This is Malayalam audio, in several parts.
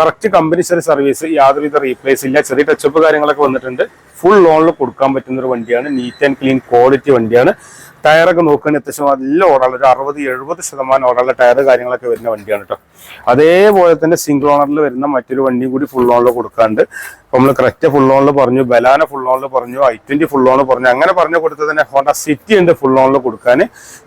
കറക്റ്റ് കമ്പനി സർവീസ് യാതൊരുവിധ റീപ്ലേസ് ഇല്ല. ചെറിയ ടച്ചപ്പ് കാര്യങ്ങളൊക്കെ വന്നിട്ടുണ്ട്. ഫുൾ ലോണിൽ കൊടുക്കാൻ പറ്റുന്ന ഒരു വണ്ടിയാണ്. നീറ്റ് ആൻഡ് ക്ലീൻ ക്വാളിറ്റി വണ്ടിയാണ്. ടയറൊക്കെ നോക്കുകയാണെങ്കിൽ അത്യാവശ്യം നല്ല ഓടാനുള്ള ഒരു അറുപത് എഴുപത് ശതമാനം ഓടാനുള്ള ടയർ കാര്യങ്ങളൊക്കെ വരുന്ന വണ്ടിയാണ് കേട്ടോ അതേപോലെ തന്നെ സിംഗിൾ ഓണറിൽ വരുന്ന മറ്റൊരു വണ്ടിയും കൂടി ഫുൾ ലോണിൽ കൊടുക്കാണ്ട് നമ്മൾ ക്രെറ്റ ഫുൾ ലോണിൽ പറഞ്ഞു ബലാന ഫുൾ ലോണിൽ പറഞ്ഞു ഐ ട്വന്റി ഫുൾ ലോണിൽ പറഞ്ഞു അങ്ങനെ പറഞ്ഞു കൊടുത്തത് തന്നെ ഹോണ്ട സിറ്റി ഉണ്ട് ഫുൾ ലോണിൽ കൊടുക്കാൻ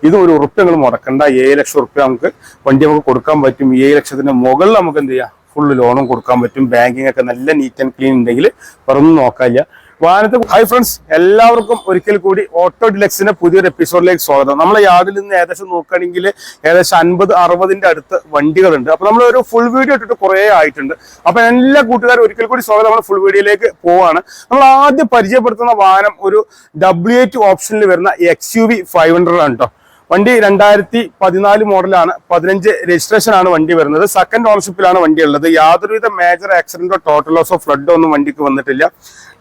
ഇത് ഒരു ഉറുപ്പ് നിങ്ങൾ മുടക്കണ്ട. ഏഴ് ലക്ഷം ഉറുപ്പ്യ നമുക്ക് വണ്ടി നമുക്ക് കൊടുക്കാൻ പറ്റും. ഏഴ് ലക്ഷത്തിന്റെ മുകളിൽ നമുക്ക് എന്ത് ചെയ്യാം? ഫുള്ള് ലോണും കൊടുക്കാൻ പറ്റും. ബാങ്കിങ് ഒക്കെ നല്ല നീറ്റ് ആൻഡ് ക്ലീൻ ഉണ്ടെങ്കിൽ വേറൊന്നും നോക്കാനില്ല. വാഹനത്തെ ഹൈ ഫ്രണ്ട്സ് എല്ലാവർക്കും ഒരിക്കൽ കൂടി ഓട്ടോ ഡിലക്സിന്റെ പുതിയൊരു എപ്പിസോഡിലേക്ക് സ്വാഗതം. നമ്മൾ യാർഡിൽ നിന്ന് ഏകദേശം നോക്കുകയാണെങ്കിൽ ഏകദേശം അൻപത് അറുപതിന്റെ അടുത്ത് വണ്ടികളുണ്ട്. അപ്പൊ നമ്മൾ ഒരു ഫുൾ വീഡിയോ ഇട്ടിട്ട് കുറേ ആയിട്ടുണ്ട്. അപ്പൊ എല്ലാ കൂട്ടുകാരും ഒരിക്കൽ കൂടി സ്വാഗതം. നമ്മൾ ഫുൾ വീഡിയോയിലേക്ക് പോവാണ്. നമ്മൾ ആദ്യം പരിചയപ്പെടുത്തുന്ന വാഹനം ഒരു ഡബ്ല്യു ഓപ്ഷനിൽ വരുന്ന X U V five hundred ആണ് കേട്ടോ വണ്ടി രണ്ടായിരത്തി പതിനാല് മോഡലാണ്. പതിനഞ്ച് രജിസ്ട്രേഷൻ ആണ് വണ്ടി വരുന്നത്. സെക്കൻഡ് ഓണർഷിപ്പിലാണ് വണ്ടി ഉള്ളത് യാതൊരുവിധ മേജർ ആക്സിഡന്റോ ടോട്ടൽ ലോസോ ഫ്ലഡോ ഒന്നും വണ്ടിക്ക് വന്നിട്ടില്ല.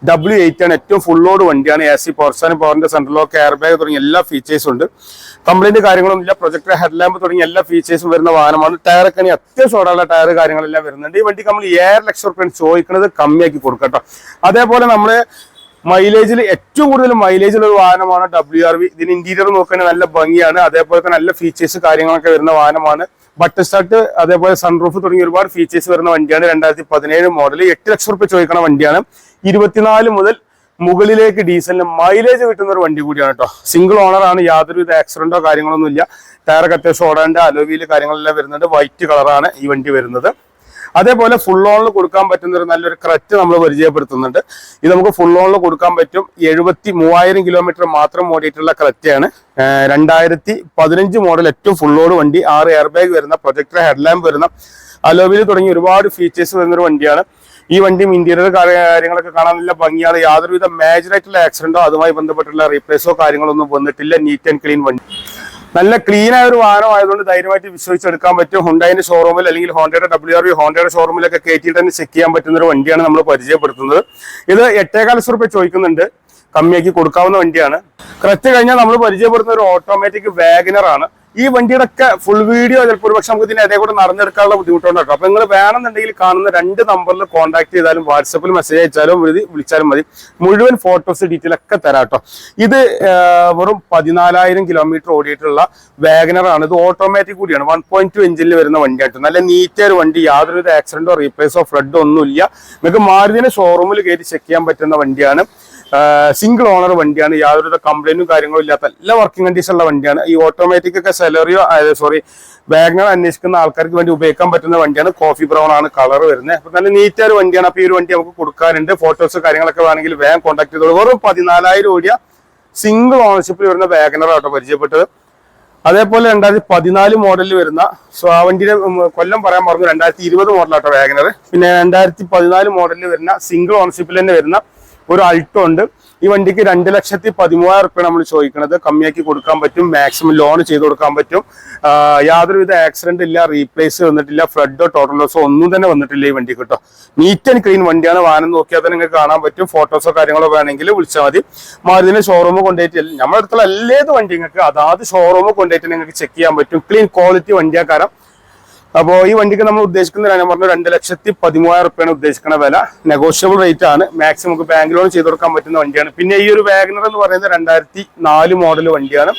ഡബ്ല്യു എയ്റ്റ് ആണ് ഏറ്റവും ഫുൾ ലോഡ് വണ്ടിയാണ്. എ സി പവർസാൻ പവറിന്റെ സെൻട്രൽ ലോക്ക് എയർ ബാഗ് തുടങ്ങിയ എല്ലാ ഫീച്ചേഴ്സും ഉണ്ട്. കംപ്ലൈന്റ് കാര്യങ്ങളൊന്നും ഇല്ല. പ്രൊജക്ടർ ഹെഡ് ലാമ്പ് തുടങ്ങിയ എല്ലാ ഫീച്ചേഴ്സും വരുന്ന വാഹനമാണ്. ടയറൊക്കെ ഇനി അത്യാവശ്യം ഓടാനുള്ള ടയർ കാര്യങ്ങളെല്ലാം വരുന്നുണ്ട്. ഈ വണ്ടിക്ക് നമ്മൾ ഏഴ് ലക്ഷം റുപ്യാണ് ചോദിക്കുന്നത് കമ്മിയാക്കി കൊടുക്കട്ടോ അതേപോലെ നമ്മൾ മൈലേജിൽ ഏറ്റവും കൂടുതൽ മൈലേജ് ഉള്ള ഒരു വാഹനമാണ് ഡബ്ല്യു ആർ വി ഇതിന് ഇന്റീരിയർ നോക്കാൻ നല്ല ഭംഗിയാണ്. അതേപോലെ തന്നെ നല്ല ഫീച്ചേഴ്സ് കാര്യങ്ങളൊക്കെ വരുന്ന വാഹനമാണ്. ബട്ടർ സ്റ്റാർട്ട് അതേപോലെ സൺറൂഫ് തുടങ്ങിയ ഒരുപാട് ഫീച്ചേഴ്സ് വരുന്ന വണ്ടിയാണ്. രണ്ടായിരത്തി പതിനേഴ് മോഡൽ എട്ട് ലക്ഷം റുപ്യ ചോദിക്കുന്ന വണ്ടിയാണ്. ഇരുപത്തിനാല് മുതൽ മുകളിലേക്ക് ഡീസലിന് മൈലേജ് കിട്ടുന്ന ഒരു വണ്ടി കൂടിയാണ് കേട്ടോ സിംഗിൾ ഓണർ ആണ്. യാതൊരുവിധ ആക്സിഡന്റോ കാര്യങ്ങളൊന്നും ഇല്ല. ടയറൊക്കെ അത്യാവശ്യം ഓടാണ്ട് അലോവിയിൽ കാര്യങ്ങളെല്ലാം വരുന്നുണ്ട്. വൈറ്റ് കളറാണ് ഈ വണ്ടി വരുന്നത്. അതേപോലെ ഫുൾ ഓണിൽ കൊടുക്കാൻ പറ്റുന്ന ഒരു നല്ലൊരു ക്രറ്റ് നമ്മൾ പരിചയപ്പെടുത്തുന്നുണ്ട്. ഇത് നമുക്ക് ഫുൾ ഓണിൽ കൊടുക്കാൻ പറ്റും. എഴുപത്തി മൂവായിരം കിലോമീറ്റർ മാത്രം ഓടിയിട്ടുള്ള ക്രറ്റയാണ് രണ്ടായിരത്തി പതിനഞ്ച് മോഡൽ ഏറ്റവും ഫുൾ ഓട് വണ്ടി. ആറ് എയർ ബാഗ് വരുന്ന പ്രൊജക്ടർ ഹെഡ്ലാമ്പ് വരുന്ന അലോവിൽ തുടങ്ങി ഒരുപാട് ഫീച്ചേഴ്സ് വരുന്നൊരു വണ്ടിയാണ്. ഈ വണ്ടിയും ഇന്റീരിയർ കാര്യങ്ങളൊക്കെ കാണാൻ നല്ല ഭംഗിയാണ്. യാതൊരുവിധ മേജർ ആയിട്ടുള്ള ആക്സിഡന്റോ അതുമായി ബന്ധപ്പെട്ടുള്ള റീപ്ലേസോ കാര്യങ്ങളൊന്നും വന്നിട്ടില്ല. നീറ്റ് ആൻഡ് ക്ലീൻ വണ്ടി. നല്ല ക്ലീൻ ആയ ഒരു വാഹനം ആയതുകൊണ്ട് ധൈര്യമായിട്ട് വിശ്വസിച്ചെടുക്കാൻ പറ്റും. ഹുണ്ടായിന്റെ ഷോറൂമിൽ അല്ലെങ്കിൽ ഹോണ്ടയുടെ ഡബ്ല്യു ആർ വി ഹോണ്ടയുടെ ഷോറൂമിലൊക്കെ കയറ്റിയിട്ട് തന്നെ ചെക്ക് ചെയ്യാൻ പറ്റുന്ന ഒരു വണ്ടിയാണ് നമ്മൾ പരിചയപ്പെടുത്തുന്നത്. ഇത് എട്ടേകാൽ ലക്ഷം റുപ്യ ചോദിക്കുന്നുണ്ട്. കമ്മിയാക്കി കൊടുക്കാവുന്ന വണ്ടിയാണ്. കറക്റ്റ് കഴിഞ്ഞാൽ നമ്മൾ പരിചയപ്പെടുത്തുന്ന ഒരു ഓട്ടോമാറ്റിക് വാഗനർ ആണ്. ഈ വണ്ടിയുടെ ഒക്കെ ഫുൾ വീഡിയോ ചിലപ്പോൾ ഒരു പക്ഷെ നമുക്ക് ഇതിന് അതേ കൂടെ നടന്നെടുക്കാനുള്ള ബുദ്ധിമുട്ടുണ്ട് അപ്പൊ നിങ്ങൾ വേണമെന്നുണ്ടെങ്കിൽ കാണുന്ന രണ്ട് നമ്പറിൽ കോൺടാക്ട് ചെയ്താലും വാട്സപ്പിൽ മെസ്സേജ് അയച്ചാലും വിളിച്ചാലും മതി. മുഴുവൻ ഫോട്ടോസ് ഡീറ്റെയിൽ ഒക്കെ തരാം കേട്ടോ. ഇത് വെറും പതിനാലായിരം കിലോമീറ്റർ ഓടിയിട്ടുള്ള വാഗനറാണ് ഇത് ഓട്ടോമാറ്റിക് കൂടിയാണ്. വൺ പോയിന്റ് ടു എഞ്ചിനിൽ വരുന്ന വണ്ടിയായിട്ട് നല്ല നീറ്റ് ഒരു വണ്ടി. യാതൊരു ആക്സിഡന്റോ റീപ്ലേസോ ഫ്ലഡോ ഒന്നുമില്ല. നിങ്ങൾക്ക് മാരുതിനെ ഷോറൂമിൽ കയറ്റി ചെക്ക് ചെയ്യാൻ പറ്റുന്ന വണ്ടിയാണ്. സിംഗിൾ ഓണർ വണ്ടിയാണ്. യാതൊരു കംപ്ലൈന്റും കാര്യങ്ങളും ഇല്ലാത്ത എല്ലാ വർക്കിംഗ് കണ്ടീഷൻ ഉള്ള വണ്ടിയാണ്. ഈ ഓട്ടോമാറ്റിക് ഒക്കെ സെലറിയോ സോറി വാഗണർ അന്വേഷിക്കുന്ന ആൾക്കാർക്ക് വേണ്ടി ഉപയോഗിക്കാൻ പറ്റുന്ന വണ്ടിയാണ്. കോഫി ബ്രൗൺ ആണ് കളർ വരുന്നത്. അപ്പൊ നല്ല നീറ്റ് ഒരു വണ്ടിയാണ്. അപ്പൊ ഈ ഒരു വണ്ടി നമുക്ക് കൊടുക്കാറുണ്ട് ഫോട്ടോസ് കാര്യങ്ങളൊക്കെ വേണമെങ്കിൽ വേഗം കോൺടാക്ട് ചെയ്തോളൂ. വെറും പതിനാലായിരം ഓടിയ സിംഗിൾ ഓണർഷിപ്പിൽ വരുന്ന വാഗണർ ആട്ടോ പരിചയപ്പെട്ടത്. അതേപോലെ രണ്ടായിരത്തി പതിനാല് മോഡലിൽ വരുന്ന സോ ആ വണ്ടിയുടെ കൊല്ലം പറയാൻ പറഞ്ഞു രണ്ടായിരത്തി ഇരുപത് മോഡലാട്ടോ വാഗനർ പിന്നെ രണ്ടായിരത്തി പതിനാല് മോഡലിൽ വരുന്ന സിംഗിൾ ഓണർഷിപ്പിൽ തന്നെ വരുന്ന ഒരു അൾട്ടോ ഉണ്ട്. ഈ വണ്ടിക്ക് രണ്ട് ലക്ഷത്തി പതിമൂവായിരം റുപ്യ നമ്മൾ ചോദിക്കുന്നത് കമ്മിയാക്കി കൊടുക്കാൻ പറ്റും മാക്സിമം ലോൺ ചെയ്ത് കൊടുക്കാൻ പറ്റും. യാതൊരുവിധ ആക്സിഡന്റ് ഇല്ല റീപ്ലേസ് വന്നിട്ടില്ല ഫ്ലഡോ ടോട്ടൽ ലോസോ ഒന്നും തന്നെ വന്നിട്ടില്ല ഈ വണ്ടി കേട്ടോ നീറ്റ് ആൻഡ് ക്ലീൻ വണ്ടിയാണ്. വാഹനം നോക്കിയാൽ തന്നെ നിങ്ങൾക്ക് കാണാൻ പറ്റും. ഫോട്ടോസോ കാര്യങ്ങളോ വേണമെങ്കിൽ വിളിച്ചാൽ മതി. മാരുതിനെ ഷോറൂമ് കൊണ്ടുപോയിട്ട് നമ്മുടെ അടുത്തുള്ള എല്ലാത് വണ്ടി നിങ്ങൾക്ക് അതാത് ഷോറൂമ് കൊണ്ടുപോയിട്ട് നിങ്ങൾക്ക് ചെക്ക് ചെയ്യാൻ പറ്റും. ക്ലീൻ ക്വാളിറ്റി വണ്ടിയാ കാരണം അപ്പോൾ ഈ വണ്ടിക്ക് നമ്മൾ ഉദ്ദേശിക്കുന്ന ഞാൻ പറഞ്ഞു രണ്ട് ലക്ഷത്തി പതിമൂവായിരം റുപ്യാണ് ഉദ്ദേശിക്കുന്ന വില. നെഗോഷ്യബിൾ റേറ്റ് ആണ്. മാക്സിമം നമുക്ക് ബാങ്ക് ലോൺ ചെയ്ത് കൊടുക്കാൻ പറ്റുന്ന വണ്ടിയാണ്. പിന്നെ ഈ ഒരു വാഗ്നർ എന്ന് പറയുന്നത് രണ്ടായിരത്തി നാല് മോഡൽ വണ്ടിയാണ്.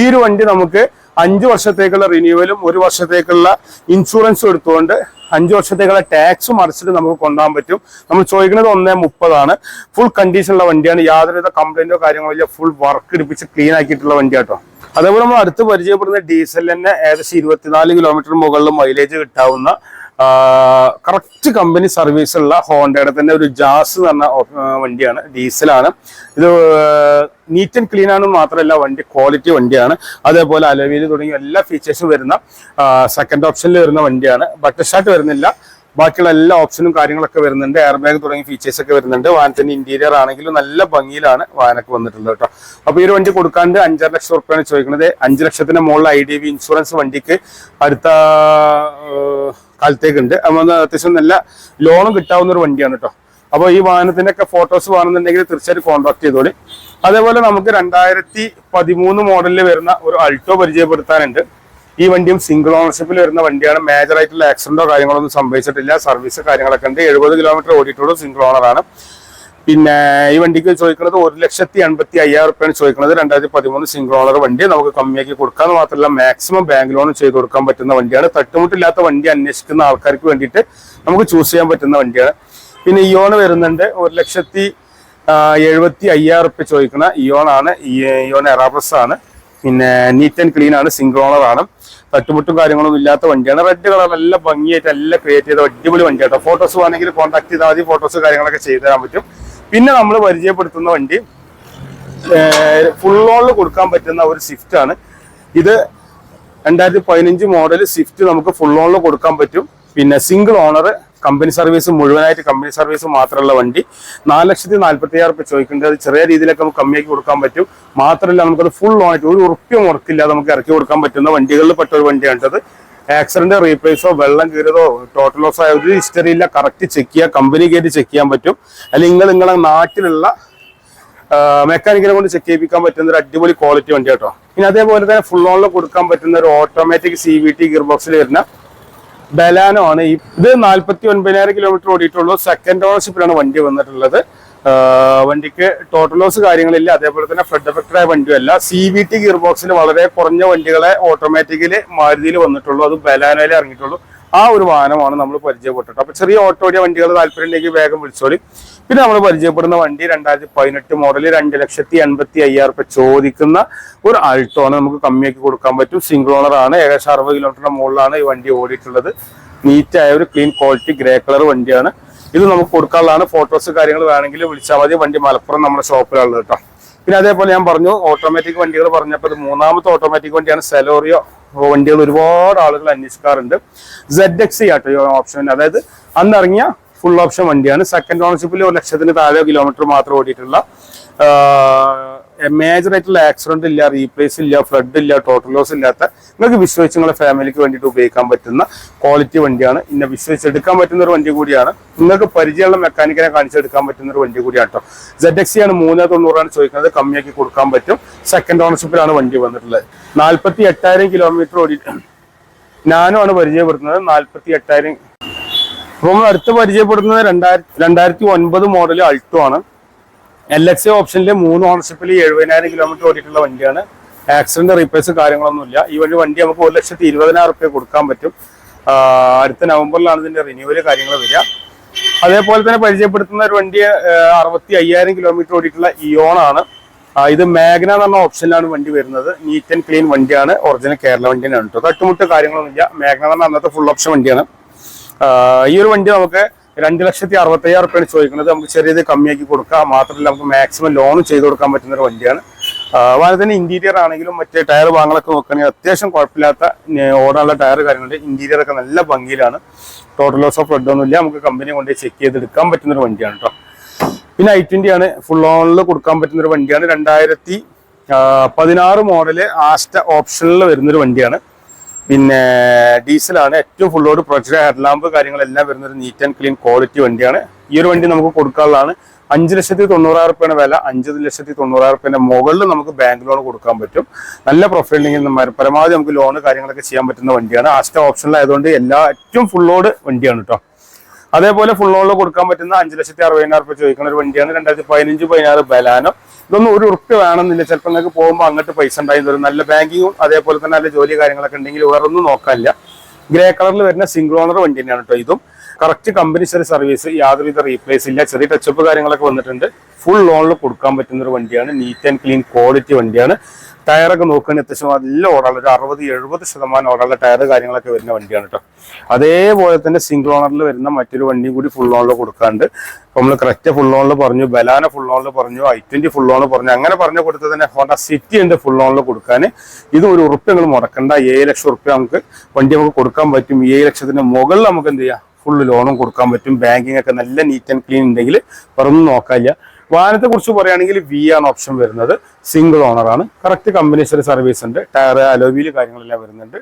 ഈ ഒരു വണ്ടി നമുക്ക് അഞ്ച് വർഷത്തേക്കുള്ള റിന്യൂവലും ഒരു വർഷത്തേക്കുള്ള ഇൻഷുറൻസും എടുത്തുകൊണ്ട് അഞ്ച് വർഷത്തേക്കുള്ള ടാക്സ് അടച്ചിട്ട് നമുക്ക് കൊണ്ടുപോകാൻ പറ്റും. നമ്മൾ ചോദിക്കുന്നത് ഒന്നേ മുപ്പതാണ്. ഫുൾ കണ്ടീഷനുള്ള വണ്ടിയാണ്. യാതൊരുവിധ കംപ്ലൈന്റോ കാര്യങ്ങളോ ഇല്ല. ഫുൾ വർക്ക് എടുപ്പിച്ച് ക്ലീൻ ആക്കിയിട്ടുള്ള വണ്ടിയാട്ടോ. അതേപോലെ നമ്മൾ അടുത്ത് പരിചയപ്പെടുന്ന ഡീസലിന് ഏകദേശം ഇരുപത്തിനാല് കിലോമീറ്റർ മുകളിൽ മൈലേജ് കിട്ടാവുന്ന കറക്റ്റ് കമ്പനി സർവീസ് ഉള്ള ഹോണ്ടയുടെ തന്നെ ഒരു ജാസ് എന്ന് പറഞ്ഞ വണ്ടിയാണ് ഡീസലാണ്. ഇത് നീറ്റ് ആൻഡ് ക്ലീൻ ആണ് മാത്രമല്ല വണ്ടി ക്വാളിറ്റി വണ്ടിയാണ്. അതേപോലെ അലവിയിൽ തുടങ്ങിയ എല്ലാ ഫീച്ചേഴ്സും വരുന്ന സെക്കൻഡ് ഓപ്ഷനിൽ വരുന്ന വണ്ടിയാണ്. ബട്ടർ ഷാട്ട് വരുന്നില്ല. ബാക്കിയുള്ള എല്ലാ ഓപ്ഷനും കാര്യങ്ങളൊക്കെ വരുന്നുണ്ട്. എയർ ബാഗ് തുടങ്ങിയ ഫീച്ചേഴ്സ് ഒക്കെ വരുന്നുണ്ട്. വാഹനത്തിന്റെ ഇന്റീരിയർ ആണെങ്കിലും നല്ല ഭംഗിയിലാണ് വാനൊക്കെ വന്നിട്ടുള്ളത് കേട്ടോ. അപ്പൊ ഈ ഒരു വണ്ടി കൊടുക്കാണ്ട് അഞ്ചര ലക്ഷം റുപ്യാണ് ചോദിക്കുന്നത് അഞ്ച് ലക്ഷത്തിന്റെ മുകളിൽ ഐ ഡി ബി ഇൻഷുറൻസ് വണ്ടിക്ക് അടുത്ത കാലത്തേക്കുണ്ട്. അപ്പൊ അത്യാവശ്യം നല്ല ലോണും കിട്ടാവുന്ന ഒരു വണ്ടിയാണ് കേട്ടോ. അപ്പോൾ ഈ വാഹനത്തിന്റെ ഒക്കെ ഫോട്ടോസ് വേണമെന്നുണ്ടെങ്കിൽ തീർച്ചയായിട്ടും കോൺടാക്ട് ചെയ്തോളി. അതേപോലെ നമുക്ക് രണ്ടായിരത്തി പതിമൂന്ന് മോഡലിൽ വരുന്ന ഒരു അൾട്ടോ പരിചയപ്പെടുത്താനുണ്ട്. ഈ വണ്ടിയും സിംഗിൾ ഓണർഷിപ്പിൽ വരുന്ന വണ്ടിയാണ്. മേജർ ആയിട്ടുള്ള ആക്സിഡന്റോ കാര്യങ്ങളോ ഒന്നും സംഭവിച്ചിട്ടില്ല. സർവീസ് കാര്യങ്ങളൊക്കെ ഉണ്ട്. എഴുപത് കിലോമീറ്റർ ഓടിയിട്ടുള്ളൂ സിംഗിൾ ഓണറാണ് പിന്നെ ഈ വണ്ടിക്ക് ചോദിക്കുന്നത് ഒരു ലക്ഷത്തി അൻപത്തി അയ്യായിരം റുപ്യാണ് ചോദിക്കുന്നത് രണ്ടായിരത്തി പതിമൂന്ന് സിംഗിൾ ഓണർ വണ്ടി നമുക്ക് കമ്മിയാക്കി കൊടുക്കാന്ന് മാത്രമല്ല മാക്സിമം ബാങ്ക് ലോൺ ചെയ്ത് കൊടുക്കാൻ പറ്റുന്ന വണ്ടിയാണ്. തട്ടുമുട്ടില്ലാത്ത വണ്ടി അന്വേഷിക്കുന്ന ആൾക്കാർക്ക് വേണ്ടിയിട്ട് നമുക്ക് ചൂസ് ചെയ്യാൻ പറ്റുന്ന വണ്ടിയാണ്. പിന്നെ ഇയോൺ വരുന്നുണ്ട്. ഒരു ലക്ഷത്തി എഴുപത്തി അയ്യായിരം റുപ്യ ചോദിക്കുന്ന ഇയോൺ ആണ്. ഇയോൺ എറാബസ് ആണ്. പിന്നെ നീറ്റ് ആൻഡ് ക്ലീൻ ആണ് സിംഗിൾ ഓണർ ആണ്. തട്ടുമുട്ടും കാര്യങ്ങളൊന്നും ഇല്ലാത്ത വണ്ടിയാണ്. റെഡ് കളർ നല്ല ഭംഗിയായിട്ട് എല്ലാം ക്രിയേറ്റ് ചെയ്ത അടിപൊളി വണ്ടിയാട്ടോ ഫോട്ടോസ് വേണമെങ്കിൽ കോൺടാക്ട് ചെയ്താൽ മതി. ഫോട്ടോസ് കാര്യങ്ങളൊക്കെ ചെയ്തു തരാൻ പറ്റും. പിന്നെ നമ്മൾ പരിചയപ്പെടുത്തുന്ന വണ്ടി ഫുൾ ഓണിൽ കൊടുക്കാൻ പറ്റുന്ന ഒരു സ്വിഫ്റ്റ് ആണ്. ഇത് രണ്ടായിരത്തി പതിനഞ്ച് മോഡൽ സ്വിഫ്റ്റ് നമുക്ക് ഫുൾ ഓണിൽ കൊടുക്കാൻ പറ്റും. പിന്നെ സിംഗിൾ ഓണർ കമ്പനി സർവീസ് മുഴുവനായിട്ട് കമ്പനി സർവീസ് മാത്രമുള്ള വണ്ടി. നാല് ലക്ഷത്തി നാല്പത്തി ആറ് റുപ്യ ചോദിക്കേണ്ടത് അത് ചെറിയ രീതിയിലൊക്കെ നമുക്ക് കമ്മിയാക്കി കൊടുക്കാൻ പറ്റും. മാത്രമല്ല നമുക്കത് ഫുൾ ഓണായിട്ട് ഒരു ഉറുപ്പ്യ ഉറക്കില്ലാതെ നമുക്ക് ഇറക്കി കൊടുക്കാൻ പറ്റുന്ന വണ്ടികളിൽ പെട്ട ഒരു വണ്ടിയാണിത്. ആക്സിഡന്റ് റീപ്ലേസോ വെള്ളം കീറിയതോ ടോട്ടൽ ലോസ് ആയ ഒരു ഹിസ്റ്ററി ഇല്ല. കറക്റ്റ് ചെക്ക് ചെയ്യുക കമ്പനി കയറ്റി ചെക്ക് ചെയ്യാൻ പറ്റും. അല്ലെങ്കിൽ നിങ്ങൾ നിങ്ങളുടെ നാട്ടിലുള്ള മെക്കാനിക്കിനെ കൊണ്ട് ചെക്ക് ചെയ്യിപ്പിക്കാൻ പറ്റുന്ന ഒരു അടിപൊളി ക്വാളിറ്റി വണ്ടി കേട്ടോ. പിന്നെ അതേപോലെ തന്നെ ഫുൾ ഓണിൽ കൊടുക്കാൻ പറ്റുന്ന ഒരു automatic C V T gear box വരുന്ന ബലാനോ ആണ്. ഇത് നാല്പത്തി ഒൻപതിനായിരം കിലോമീറ്റർ ഓടിയിട്ടുള്ളൂ. സെക്കൻഡ് ഓണർഷിപ്പിലാണ് വണ്ടി വന്നിട്ടുള്ളത്. വണ്ടിക്ക് ടോട്ടൽ ലോസ് കാര്യങ്ങളില്ല. അതേപോലെ തന്നെ ഫ്ലഡ് എഫക്റ്റഡ് ആയ വണ്ടിയല്ല സി വി ടി ഗിയർ ബോക്സിൽ വളരെ കുറഞ്ഞ വണ്ടികളെ ഓട്ടോമാറ്റിക്കലി മാരുതിയിൽ വന്നിട്ടുള്ളൂ. അത് ബലാനോയിൽ ഇറങ്ങിയിട്ടുള്ളൂ. ആ ഒരു വാഹനമാണ് നമ്മൾ പരിചയപ്പെട്ടിട്ട് അപ്പൊ ചെറിയ ഓട്ടോ ഓടിയ വണ്ടികൾ താല്പര്യം ഉണ്ടെങ്കിൽ വേഗം വിളിച്ചോളി. പിന്നെ നമ്മൾ പരിചയപ്പെടുന്ന വണ്ടി രണ്ടായിരത്തി പതിനെട്ട് മോഡൽ രണ്ട് ലക്ഷത്തി എൺപത്തി അയ്യായിരം റുപ്യ ചോദിക്കുന്ന ഒരു ആൾട്ടോ ആണ്. നമുക്ക് കമ്മിയാക്കി കൊടുക്കാൻ പറ്റും. സിംഗിൾ ഓണർ ആണ്. ഏകദേശം അറുപത് കിലോമീറ്ററിന്റെ മുകളിലാണ് ഈ വണ്ടി ഓടിയിട്ടുള്ളത്. നീറ്റായ ഒരു ക്ലീൻ ക്വാളിറ്റി ഗ്രേ കളർ വണ്ടിയാണ്. ഇത് നമുക്ക് കൊടുക്കാനുള്ളതാണ്. ഫോട്ടോസ് കാര്യങ്ങൾ വേണമെങ്കിൽ വിളിച്ചാൽ മതി. വണ്ടി മലപ്പുറം നമ്മുടെ ഷോപ്പിലുള്ളത് കേട്ടോ. പിന്നെ അതേപോലെ ഞാൻ പറഞ്ഞു ഓട്ടോമാറ്റിക് വണ്ടികൾ പറഞ്ഞപ്പോൾ ഇത് മൂന്നാമത്തെ ഓട്ടോമാറ്റിക് വണ്ടിയാണ്. സെലോറിയോ വണ്ടികൾ ഒരുപാട് ആളുകൾ അന്വേഷിക്കാറുണ്ട്. സെഡ് എക്സ് ആട്ടോ ഓപ്ഷൻ അതായത് അന്ന് ഇറങ്ങിയ ഫുൾ ഓപ്ഷൻ വണ്ടിയാണ് സെക്കൻഡ് ഓണർഷിപ്പിൽ ഒരു ലക്ഷത്തിന് താഴെ കിലോമീറ്റർ മാത്രം ഓടിയിട്ടുള്ള മേജർ ആയിട്ടുള്ള ആക്സിഡന്റ് ഇല്ല റീപ്ലേസ് ഇല്ല ഫ്ലഡ് ഇല്ല ടോട്ടൽ ലോസ് ഇല്ലാത്ത നിങ്ങൾക്ക് വിശ്വസിച്ച് നിങ്ങളുടെ ഫാമിലിക്ക് വേണ്ടിയിട്ട് ഉപയോഗിക്കാൻ പറ്റുന്ന ക്വാളിറ്റി വണ്ടിയാണ്. ഇന്നെ വിശ്വസിച്ചെടുക്കാൻ പറ്റുന്ന ഒരു വണ്ടി കൂടിയാണ്. നിങ്ങൾക്ക് പരിചയമുള്ള മെക്കാനിക്കിനെ കാണിച്ചെടുക്കാൻ പറ്റുന്ന ഒരു വണ്ടി കൂടിയാണ് കേട്ടോ സെഡ് എക്സി ആണ് മൂന്ന് തൊണ്ണൂറാണ് ചോദിക്കുന്നത്. കമ്മിയാക്കി കൊടുക്കാൻ പറ്റും. സെക്കൻഡ് ഓണർഷിപ്പിലാണ് വണ്ടി വന്നിട്ടുള്ളത്. നാൽപ്പത്തി എട്ടായിരം കിലോമീറ്റർ ഓടി ഞാനും ആണ് പരിചയപ്പെടുത്തുന്നത്. നാൽപ്പത്തി എട്ടായിരം അപ്പോൾ നമ്മൾ അടുത്ത് പരിചയപ്പെടുന്നത് രണ്ടായിരത്തി രണ്ടായിരത്തി ഒൻപത് മോഡൽ അൾട്ടോ ആണ്. എൽ എക്സ് ഓപ്ഷനിൽ മൂന്ന് ഓണർഷിപ്പിൽ എഴുപതിനായിരം കിലോമീറ്റർ ഓടിയിട്ടുള്ള വണ്ടിയാണ്. ആക്സിഡന്റ് റീപ്ലേസ് കാര്യങ്ങളൊന്നുമില്ല. ഈ വഴി വണ്ടി നമുക്ക് ഒരു ലക്ഷത്തി ഇരുപതിനായിരം റുപ്യ കൊടുക്കാൻ പറ്റും. അടുത്ത നവംബറിലാണ് ഇതിന്റെ റിന്യൂവൽ കാര്യങ്ങൾ വരിക. അതേപോലെ തന്നെ പരിചയപ്പെടുത്തുന്ന ഒരു വണ്ടി അറുപത്തി അയ്യായിരം കിലോമീറ്റർ ഓടിയിട്ടുള്ള ഇയോൺ ആണ്. ഇത് മാഗ്ന എന്ന് പറഞ്ഞ ഓപ്ഷനിലാണ് വണ്ടി വരുന്നത്. നീറ്റ് ആൻഡ് ക്ലീൻ വണ്ടിയാണ്. ഒറിജിനൽ കേരള വണ്ടിയാണ് കേട്ടോ. തട്ടുമുട്ട് കാര്യങ്ങളൊന്നുമില്ല. മാഗ്ന എന്ന് പറഞ്ഞ അന്നത്തെ ഫുൾ ഓപ്ഷൻ വണ്ടിയാണ്. ഈ ഒരു വണ്ടി നമുക്ക് രണ്ട് ലക്ഷത്തി അറുപത്തി അയ്യായിരം റുപ്യാണ് ചോദിക്കുന്നത്. നമുക്ക് ചെറിയത് കമ്മിയാക്കി കൊടുക്കാം. മാത്രമല്ല നമുക്ക് മാക്സിമം ലോൺ ചെയ്ത് കൊടുക്കാൻ പറ്റുന്ന ഒരു വണ്ടിയാണ്. അതുപോലെ തന്നെ ഇന്റീരിയർ ആണെങ്കിലും മറ്റേ ടയർ വാങ്ങലൊക്കെ നോക്കുകയാണെങ്കിൽ അത്യാവശ്യം കുഴപ്പമില്ലാത്ത ഓടാനുള്ള ടയർ കാര്യങ്ങളുണ്ട്. ഇന്റീരിയർ ഒക്കെ നല്ല ഭംഗിയിലാണ്. ടോട്ടൽ ലോസ് ഓഫ് ഫ്ലഡ് ഒന്നുമില്ല. നമുക്ക് കമ്പനി കൊണ്ട് ചെക്ക് ചെയ്തെടുക്കാൻ പറ്റുന്ന ഒരു വണ്ടിയാണ് കേട്ടോ പിന്നെ ഐ ട്വന്റി ആണ്. ഫുൾ ഓണിൽ കൊടുക്കാൻ പറ്റുന്ന ഒരു വണ്ടിയാണ്. രണ്ടായിരത്തി പതിനാറ് മോഡൽ ആസ്റ്റ ഓപ്ഷനിൽ വരുന്നൊരു വണ്ടിയാണ്. പിന്നെ ഡീസലാണ് ഏറ്റവും ലോഡ് പ്രൊജക്ട് ഹെഡ്ലാമ്പ് കാര്യങ്ങളെല്ലാം വരുന്ന ഒരു നീറ്റ് ആൻഡ് ക്ലീൻ ക്വാളിറ്റി വണ്ടിയാണ്. ഈ ഒരു വണ്ടി നമുക്ക് കൊടുക്കാനുള്ളതാണ്. അഞ്ച് ലക്ഷത്തി തൊണ്ണൂറായിരം റുപ്യയുടെ വില. അഞ്ച് ലക്ഷത്തി തൊണ്ണൂറായിരം റുപ്യന്റെ മുകളിൽ നമുക്ക് ബാങ്ക് ലോൺ കൊടുക്കാൻ പറ്റും. നല്ല പ്രൊഫൈലിംഗ് പരമാവധി നമുക്ക് ലോൺ കാര്യങ്ങളൊക്കെ ചെയ്യാൻ പറ്റുന്ന വണ്ടിയാണ്. ആസ്റ്റ ഓപ്ഷനിലായതുകൊണ്ട് എല്ലാ ഏറ്റവും ലോഡ് വണ്ടിയാണ് കേട്ടോ അതേപോലെ ഫുൾ ഓണിൽ കൊടുക്കാൻ പറ്റുന്ന അഞ്ച് ലക്ഷത്തി അറുപതിനായിരം റുപ്യ ചോദിക്കുന്ന ഒരു വണ്ടിയാണ് രണ്ടായിരത്തി പതിനഞ്ച് പതിനാറ് ബലാനോ. ഇതൊന്നും ഒരു ഉറുപ്പ് വേണമെന്നില്ല. ചിലപ്പോൾ നിങ്ങൾക്ക് പോകുമ്പോൾ അങ്ങോട്ട് പൈസ ഉണ്ടായി തരും. നല്ല ബാങ്കിങ്ങും അതേപോലെ തന്നെ നല്ല ജോലി കാര്യങ്ങളൊക്കെ ഉണ്ടെങ്കിൽ വേറെ ഒന്നും നോക്കാനില്ല. ഗ്രേ കളറിൽ വരുന്ന സിംഗിൾ ഓണർ വണ്ടി തന്നെയാണ് കേട്ടോ ഇതും. കറക്റ്റ് കമ്പനി ചെറിയ സർവീസ് യാതൊരുവിധ റീപ്ലേസ് ഇല്ല. ചെറിയ ടച്ചപ്പ് കാര്യങ്ങളൊക്കെ വന്നിട്ടുണ്ട്. ഫുൾ ലോണിൽ കൊടുക്കാൻ പറ്റുന്ന ഒരു വണ്ടിയാണ്. നീറ്റ് ആൻഡ് ക്ലീൻ ക്വാളിറ്റി വണ്ടിയാണ്. ടയറൊക്കെ നോക്കുകയാണെങ്കിൽ അത്യാവശ്യം നല്ല ഓടാനുള്ള ഒരു അറുപത് എഴുപത് ശതമാനം ഓടാനുള്ള ടയർ കാര്യങ്ങളൊക്കെ വരുന്ന വണ്ടിയാണ് കേട്ടോ അതേപോലെ തന്നെ സിംഗിൾ ഓണറിൽ വരുന്ന മറ്റൊരു വണ്ടിയും കൂടി ഫുൾ ഓണിൽ കൊടുക്കാണ്ട് നമ്മൾ കറക്റ്റ് ഫുൾ ഓണിൽ പറഞ്ഞു ബലാന ഫുൾ ഓണിൽ പറഞ്ഞു ഐ ട്വന്റി ഫുൾ ഓണിൽ പറഞ്ഞു അങ്ങനെ പറഞ്ഞു കൊടുത്തത് തന്നെ ഹോണ്ട സിറ്റി ഫുൾ ഓണിൽ കൊടുക്കാൻ ഇത് ഒരു ഉറുപ്പ് നിങ്ങൾ മുടക്കണ്ട. ഏഴ് ലക്ഷം ഉറുപ്പ്യ നമുക്ക് വണ്ടി നമുക്ക് കൊടുക്കാൻ പറ്റും. ഏഴ് ലക്ഷത്തിന്റെ മുകളിൽ നമുക്ക് എന്ത് ചെയ്യാം? ഫുള്ള് ലോണും കൊടുക്കാൻ പറ്റും. ബാങ്കിങ് ഒക്കെ നല്ല നീറ്റ് ആൻഡ് ക്ലീൻ ഉണ്ടെങ്കിൽ വേറൊന്നും നോക്കാനില്ല. വാഹനത്തെ കുറിച്ച് പറയുകയാണെങ്കിൽ വി ആണ് ഓപ്ഷൻ വരുന്നത്. സിംഗിൾ ഓണർ ആണ്. കറക്റ്റ് കമ്പനി സർവീസ് ഉണ്ട്. ടയർ അലോവിയിൽ കാര്യങ്ങളെല്ലാം വരുന്നുണ്ട്.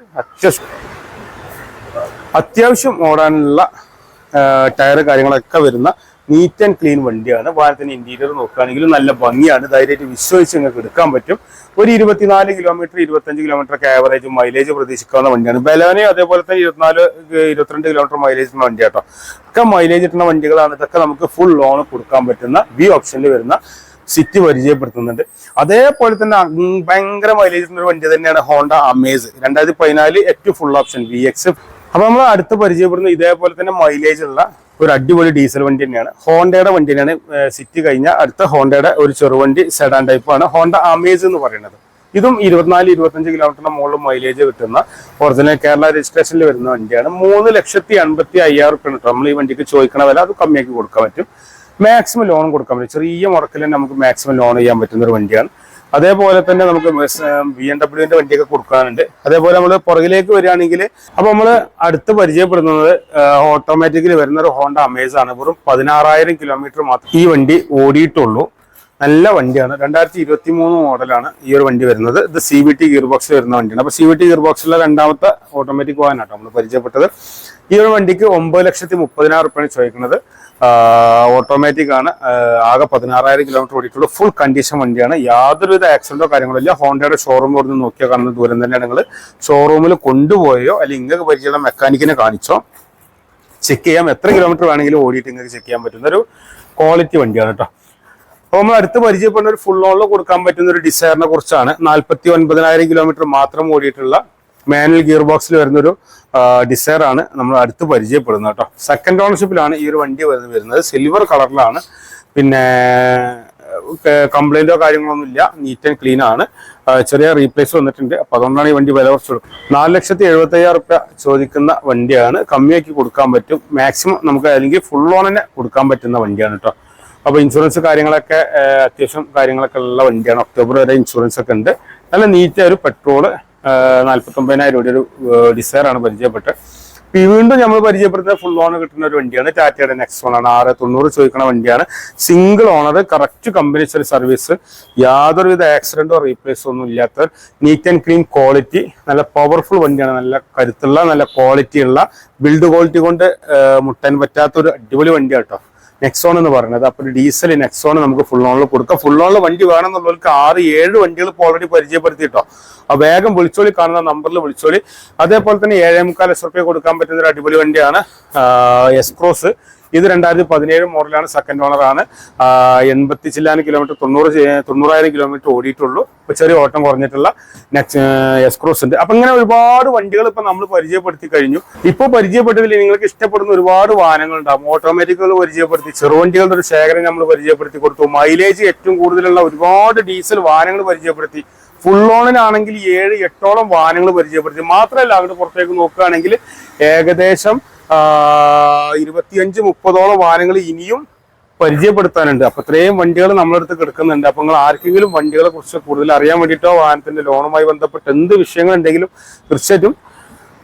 അത്യാവശ്യം ഓടാനുള്ള ടയർ കാര്യങ്ങളൊക്കെ വരുന്ന നീറ്റ് ആൻഡ് ക്ലീൻ വണ്ടിയാണ്. വാഹനത്തിന്റെ ഇന്റീരിയർ നോക്കുകയാണെങ്കിൽ നല്ല ഭംഗിയാണ്. ധൈര്യമായിട്ട് വിശ്വസിച്ച് നിങ്ങൾക്ക് എടുക്കാൻ പറ്റും. ഒരു ഇരുപത്തിനാല് കിലോമീറ്റർ ഇരുപത്തഞ്ച് കിലോമീറ്റർ ഒക്കെ ആവറേജ് മൈലേജ് പ്രതീക്ഷിക്കാവുന്ന വണ്ടിയാണ്. ബലാനെ അതേപോലെ തന്നെ ഇരുപത്തിനാല് ഇരുപത്തിരണ്ട് കിലോമീറ്റർ മൈലേജ് വണ്ടി കേട്ടോ ഒക്കെ മൈലേജ് കിട്ടുന്ന വണ്ടികളാണ്. ഇതൊക്കെ നമുക്ക് ഫുൾ ലോൺ കൊടുക്കാൻ പറ്റുന്ന വി ഓപ്ഷനിൽ വരുന്ന സിറ്റി പരിചയപ്പെടുത്തുന്നുണ്ട്. അതേപോലെ തന്നെ ഭയങ്കര മൈലേജ് ഒരു വണ്ടി തന്നെയാണ് ഹോണ്ട അമേസ് രണ്ടായിരത്തി പതിനാല് ഏറ്റവും ഫുൾ ഓപ്ഷൻ വി എക്സ് അപ്പൊ നമ്മൾ അടുത്ത് പരിചയപ്പെടുന്ന ഇതേപോലെ തന്നെ മൈലേജ് ഉള്ള ഒരു അടിപൊളി ഡീസൽ വണ്ടി തന്നെയാണ്. ഹോണ്ടയുടെ വണ്ടി തന്നെയാണ് സിറ്റി കഴിഞ്ഞ അടുത്ത ഹോണ്ടയുടെ ഒരു ചെറുവണ്ടി സെഡാൻ ടൈപ്പാണ് ഹോണ്ട അമേസ് എന്ന് പറയുന്നത്. ഇതും ഇരുപത്തിനാല് ഇരുപത്തഞ്ച് കിലോമീറ്ററിന് മുകളിൽ മൈലേജ് കിട്ടുന്ന ഒറിജിനൽ കേരള രജിസ്ട്രേഷനിൽ വരുന്ന വണ്ടിയാണ്. മൂന്ന് ലക്ഷത്തി അൻപത്തി അയ്യായിരം റുപ്യ കേട്ടോ നമ്മൾ ഈ വണ്ടിക്ക് ചോദിക്കണ വില അത് കമ്മിയാക്കി കൊടുക്കാൻ പറ്റും. മാക്സിമം ലോൺ കൊടുക്കാൻ പറ്റും. ചെറിയ മുറക്കിൽ നമുക്ക് മാക്സിമം ലോൺ ചെയ്യാൻ പറ്റുന്ന ഒരു വണ്ടിയാണ്. അതേപോലെ തന്നെ നമുക്ക് ബി എം ഡബ്ല്യുവിന്റെ വണ്ടിയൊക്കെ കൊടുക്കാനുണ്ട്. അതേപോലെ നമ്മൾ പുറകിലേക്ക് വരികയാണെങ്കിൽ അപ്പൊ നമ്മൾ അടുത്ത് പരിചയപ്പെടുന്നത് ഓട്ടോമാറ്റിക്കലി വരുന്ന ഒരു ഹോണ്ട അമേസ് ആണ്. വെറും പതിനാറായിരം കിലോമീറ്റർ മാത്രം ഈ വണ്ടി ഓടിയിട്ടുള്ളൂ. നല്ല വണ്ടിയാണ്. രണ്ടായിരത്തി ഇരുപത്തി മൂന്ന് മോഡലാണ് ഈ ഒരു വണ്ടി വരുന്നത്. ഇത് സി വി ടി ഗിയർ ബോക്സിൽ വരുന്ന വണ്ടിയാണ്. അപ്പൊ സി വി ടി ഗിയർ ബോക്സിലെ രണ്ടാമത്തെ ഓട്ടോമാറ്റിക് വാഹനാട്ടോ നമ്മൾ പരിചയപ്പെട്ടത്. ഈ ഒരു വണ്ടിക്ക് ഒമ്പത് ലക്ഷത്തി മുപ്പതിനായിരം റുപ്യാണ് ചോദിക്കുന്നത്. ഓട്ടോമാറ്റിക് ആണ്. ആകെ പതിനാറായിരം കിലോമീറ്റർ ഓടിയിട്ടുള്ള ഫുൾ കണ്ടീഷൻ വണ്ടിയാണ്. യാതൊരുവിധ ആക്സിഡന്റോ കാര്യങ്ങളോ ഇല്ല. ഹോണ്ടയുടെ ഷോറൂം കൊടുത്ത് നോക്കിയാൽ കാണുന്ന ദൂരം തന്നെയാണ് നിങ്ങൾ ഷോറൂമിൽ കൊണ്ടുപോയോ അല്ലെങ്കിൽ ഇങ്ങനെ പരിചയമുള്ള മെക്കാനിക്കിനെ കാണിച്ചോ? ചെക്ക് ചെയ്യാം. എത്ര കിലോമീറ്റർ വേണമെങ്കിലും ഓടിയിട്ട് നിങ്ങൾക്ക് ചെക്ക് ചെയ്യാൻ പറ്റുന്ന ഒരു ക്വാളിറ്റി വണ്ടിയാണ് കേട്ടോ അപ്പോൾ നമ്മൾ അടുത്ത് പരിചയപ്പെടുന്ന ഒരു ഫുൾ ഓണിൽ കൊടുക്കാൻ പറ്റുന്ന ഒരു ഡിസൈറിനെ കുറിച്ചാണ് നാൽപ്പത്തി കിലോമീറ്റർ മാത്രം ഓടിയിട്ടുള്ള മാനുവൽ ഗിയർ ബോക്സിൽ വരുന്നൊരു ഡിസൈർ ആണ് നമ്മൾ അടുത്ത് പരിചയപ്പെടുന്നത് കേട്ടോ. സെക്കൻഡ് ഓണർഷിപ്പിലാണ് ഈ ഒരു വണ്ടി വരുന്നത്. സിൽവർ കളറിലാണ് പിന്നെ കംപ്ലൈന്റോ കാര്യങ്ങളൊന്നും ഇല്ല. നീറ്റ് ആൻഡ് ക്ലീൻ ആണ്. ചെറിയ റീപ്ലേസ് വന്നിട്ടുണ്ട്. അപ്പൊ അതുകൊണ്ടാണ് ഈ വണ്ടി വില കുറച്ച് കൊടുക്കുന്നത് നാല് ലക്ഷത്തി എഴുപത്തി അയ്യായിരം റുപ്യ ചോദിക്കുന്ന വണ്ടിയാണ്. കമ്മിയാക്കി കൊടുക്കാൻ പറ്റും. മാക്സിമം നമുക്ക് അല്ലെങ്കിൽ ഫുൾ ഓണിന് കൊടുക്കാൻ പറ്റുന്ന വണ്ടിയാണ് കേട്ടോ. അപ്പോൾ ഇൻഷുറൻസ് കാര്യങ്ങളൊക്കെ അത്യാവശ്യം കാര്യങ്ങളൊക്കെ ഉള്ള വണ്ടിയാണ്. ഒക്ടോബർ വരെ ഇൻഷുറൻസ് ഒക്കെ ഉണ്ട്. നല്ല നീറ്റ് ഒരു പെട്രോൾ നാല്പത്തി ഒമ്പതിനായിരം രൂപയുടെ ഒരു ഡിസയറാണ് ഇപ്പൊ വീണ്ടും നമ്മൾ പരിചയപ്പെടുത്തുന്ന ഫുൾ ഓണർ കിട്ടുന്ന ഒരു വണ്ടിയാണ് ടാറ്റയുടെ നെക്സോൺ ആണ്. ആറ് തൊണ്ണൂറ് ചോദിക്കുന്ന വണ്ടിയാണ്. Single owner correct company service യാതൊരുവിധ ആക്സിഡന്റോ റീപ്ലേസോ ഒന്നും ഇല്ലാത്ത നീറ്റ് ആൻഡ് ക്ലീൻ ക്വാളിറ്റി നല്ല പവർഫുൾ വണ്ടിയാണ്. നല്ല കരുത്തുള്ള നല്ല ക്വാളിറ്റി ഉള്ള ബിൽഡ് ക്വാളിറ്റി കൊണ്ട് മുട്ടാൻ പറ്റാത്ത ഒരു അടിപൊളി വണ്ടിയാട്ടോ നെക്സോൺ എന്ന് പറയുന്നത്. അപ്പൊ ഡീസൽ നെക്സോൺ നമുക്ക് ഫുൾ ഓണിൽ കൊടുക്കാം. ഫുൾ ഓണിൽ വണ്ടി വേണം എന്നുള്ളവർക്ക് ആറ് ഏഴ് വണ്ടികൾ ഇപ്പോൾ ഓൾറെഡി പരിചയപ്പെടുത്തിയിട്ടോ. ആ വേഗം വിളിച്ചോളി കാണുന്ന നമ്പറിൽ വിളിച്ചോളി. അതേപോലെ തന്നെ ഏഴേ മുക്കാൽ ലക്ഷം റുപ്യ കൊടുക്കാൻ പറ്റുന്ന ഒരു അടിപൊളി വണ്ടിയാണ് എസ് ക്രോസ് ഇത് രണ്ടായിരത്തി പതിനേഴ് മോഡലാണ് സെക്കൻഡ് ഓണറാണ് എൺപത്തി ചില്ലാനും കിലോമീറ്റർ തൊണ്ണൂറ് തൊണ്ണൂറായിരം കിലോമീറ്റർ ഓടിയിട്ടുള്ളൂ. ഇപ്പൊ ചെറിയ ഓട്ടം കുറഞ്ഞിട്ടുള്ള എസ്ക്രോസ് എസ് ഉണ്ട്. അപ്പൊ ഇങ്ങനെ ഒരുപാട് വണ്ടികൾ ഇപ്പൊ നമ്മൾ പരിചയപ്പെടുത്തി കഴിഞ്ഞു. ഇപ്പൊ പരിചയപ്പെട്ടതിൽ നിങ്ങൾക്ക് ഇഷ്ടപ്പെടുന്ന ഒരുപാട് വാഹനങ്ങൾ ഉണ്ടാവും ഓട്ടോമാറ്റിക്കുകൾ പരിചയപ്പെടുത്തി ചെറുവണ്ടികളുടെ ഒരു ശേഖരം നമ്മൾ പരിചയപ്പെടുത്തി കൊടുത്തു. മൈലേജ് ഏറ്റവും കൂടുതലുള്ള ഒരുപാട് ഡീസൽ വാഹനങ്ങൾ പരിചയപ്പെടുത്തി. ഫുൾ ഓണിനാണെങ്കിൽ ഏഴ് എട്ടോളം വാഹനങ്ങൾ പരിചയപ്പെടുത്തി. മാത്രമല്ല അങ്ങോട്ട് പുറത്തേക്ക് നോക്കുകയാണെങ്കിൽ ഏകദേശം ഇരുപത്തിയഞ്ച് മുപ്പതോളം വാഹനങ്ങൾ ഇനിയും പരിചയപ്പെടുത്താനുണ്ട്. അപ്പൊ ഇത്രയും വണ്ടികൾ നമ്മളടുത്ത് കിടക്കുന്നുണ്ട്. അപ്പൊ നിങ്ങൾ ആർക്കെങ്കിലും വണ്ടികളെ കുറിച്ച് കൂടുതൽ അറിയാൻ വേണ്ടിയിട്ടോ വാഹനത്തിന്റെ ലോണുമായി ബന്ധപ്പെട്ട് എന്ത് വിഷയങ്ങൾ ഉണ്ടെങ്കിലും തീർച്ചയായിട്ടും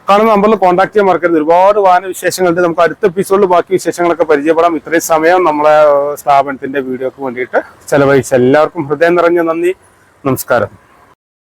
കാണുന്ന നമ്പറിൽ കോൺടാക്ട് ചെയ്യാൻ മറക്കരുത്. ഒരുപാട് വാഹന വിശേഷങ്ങളുണ്ട്. നമുക്ക് അടുത്ത എപ്പിസോഡിൽ ബാക്കി വിശേഷങ്ങളൊക്കെ പരിചയപ്പെടാം. ഇത്രയും സമയം നമ്മളെ സ്ഥാപനത്തിന്റെ വീഡിയോക്ക് വേണ്ടിയിട്ട് ചെലവഴിച്ച എല്ലാവർക്കും ഹൃദയം നിറഞ്ഞ നന്ദി. നമസ്കാരം.